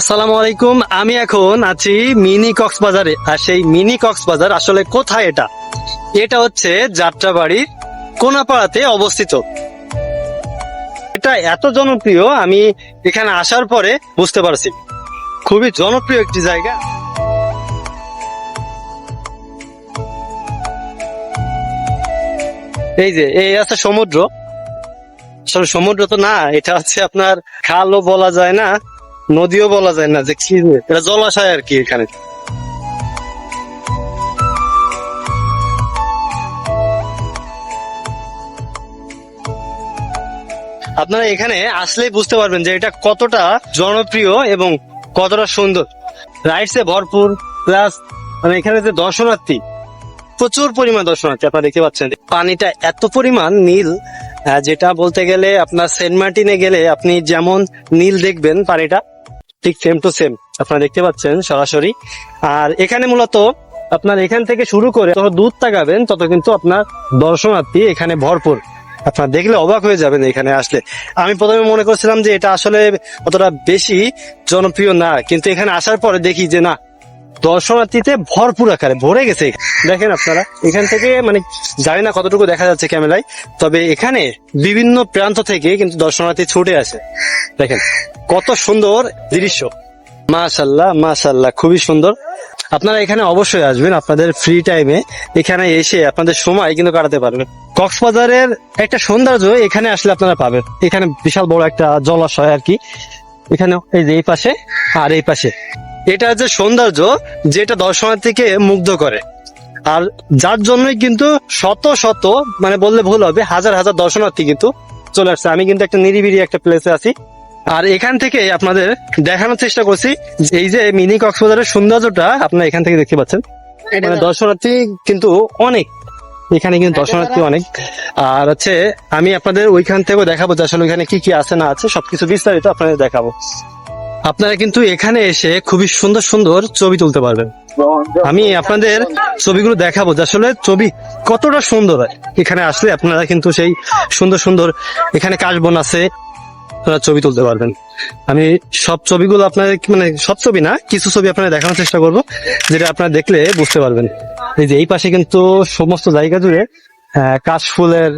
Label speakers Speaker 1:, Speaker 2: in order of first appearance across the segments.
Speaker 1: আসসালামু আলাইকুম, আমি এখন আছি মিনি কক্সবাজারে। আর সেই মিনি কক্সবাজার আসলে কোথায় এটা? এটা হচ্ছে যাত্রাবাড়ির কোনাপাড়াতে অবস্থিত। এটা এত জনপ্রিয়, আমি এখানে আসার পরে বুঝতে পারছি। খুবই জনপ্রিয় একটি জায়গা। এই যে, এই আছে সমুদ্র। সমুদ্র তো না, এটা হচ্ছে আপনার খালও বলা যায় না। নদীও বলা যায় না, যে এটা জলাশয় আর কি এখানে। আপনারা এখানে আসলেই বুঝতে পারবেন যে এটা কতটা জনপ্রিয় এবং কতটা সুন্দর। রাইডসে ভরপুর প্লাস মানে এখানে যে দর্শনার্থী, প্রচুর পরিমাণ দর্শনার্থী আপনারা দেখতে পাচ্ছেন। পানিটা এত পরিমাণ নীল যেটা বলতে গেলে আপনার সেন্ট মার্টিনে গেলে আপনি যেমন নীল দেখবেন পানিটা ঠিক সেম টু সেম আপনারা দেখতে পাচ্ছেন সরাসরি। আর এখানে মূলত আপনার এখান থেকে শুরু করে যত দূর তাকাবেন, তত কিন্তু আপনার দর্শনার্থী এখানে ভরপুর। আপনার দেখলে অবাক হয়ে যাবেন এখানে আসলে। আমি প্রথমে মনে করছিলাম যে এটা আসলে অতটা বেশি জনপ্রিয় না, কিন্তু এখানে আসার পরে দেখি যে না দর্শনার্থীতে ভরপুর আকারে ভরে গেছে। দেখেন আপনারা, এখান থেকে মানে জানি না কতটুকু দেখা যাচ্ছে ক্যামেরায়, তবে এখানে বিভিন্ন প্রান্ত থেকে কিন্তু দর্শনার্থী ছুটে আসে। দেখেন, কত সুন্দর দৃশ্য। মাশাল্লাহ মাশাল্লাহ খুবই সুন্দর। আপনারা এখানে অবশ্যই আসবেন আপনাদের ফ্রি টাইমে এখানে এসে আপনাদের সময় কিন্তু কাটাতে পারবেন। কক্সবাজারের একটা সৌন্দর্য এখানে আসলে আপনারা পাবেন। এখানে বিশাল বড় একটা জলাশয় আর কি। এখানে এই যে এই পাশে, আর এই পাশে। এটা হচ্ছে সৌন্দর্য যেটা দর্শনার্থীকে মুগ্ধ করে। আর যার জন্যই কিন্তু শত শত মানে বললে ভুল হবে হাজার হাজার দর্শনার্থী কিন্তু চলে আসছে। আমি কিন্তু একটা নিরিবিলি একটা প্লেসে আছি। আর এখান থেকে আপনাদের দেখানোর চেষ্টা করছি যে এই যে মিনি কক্সবাজারের সৌন্দর্যটা আপনারা এখান থেকে দেখতে পাচ্ছেন। মানে দর্শনার্থী কিন্তু অনেক। এখানে কিন্তু দর্শনার্থী অনেক। আর হচ্ছে আমি আপনাদের ওইখান থেকেও দেখাবো যে আসলে ওইখানে কি কি আছে না আছে সবকিছু বিস্তারিত আপনাদের দেখাবো। আপনারা কিন্তু এখানে এসে খুবই সুন্দর সুন্দর ছবি তুলতে পারবেন। আমি আপনাদের ছবিগুলো দেখাবো যে আসলে ছবি কতটা সুন্দর। হয় এখানে আসলে আপনারা কিন্তু সেই সুন্দর সুন্দর এখানে কাশবন আছে, আপনারা ছবি তুলতে পারবেন। আমি সব ছবিগুলো আপনাদের মানে সব ছবি না, কিছু ছবি আপনাদের দেখানোর চেষ্টা করব, যেটা আপনারা দেখলে বুঝতে পারবেন। এই যে এই পাশে কিন্তু সমস্ত জায়গা জুড়ে কাশফুলের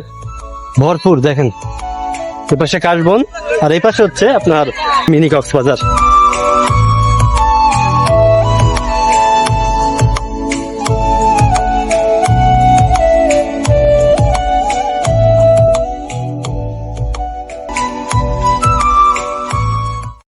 Speaker 1: ভরপুর, দেখেন। এই পাশে কাশবন আর এই পাশে হচ্ছে আপনার মিনি কক্সবাজার।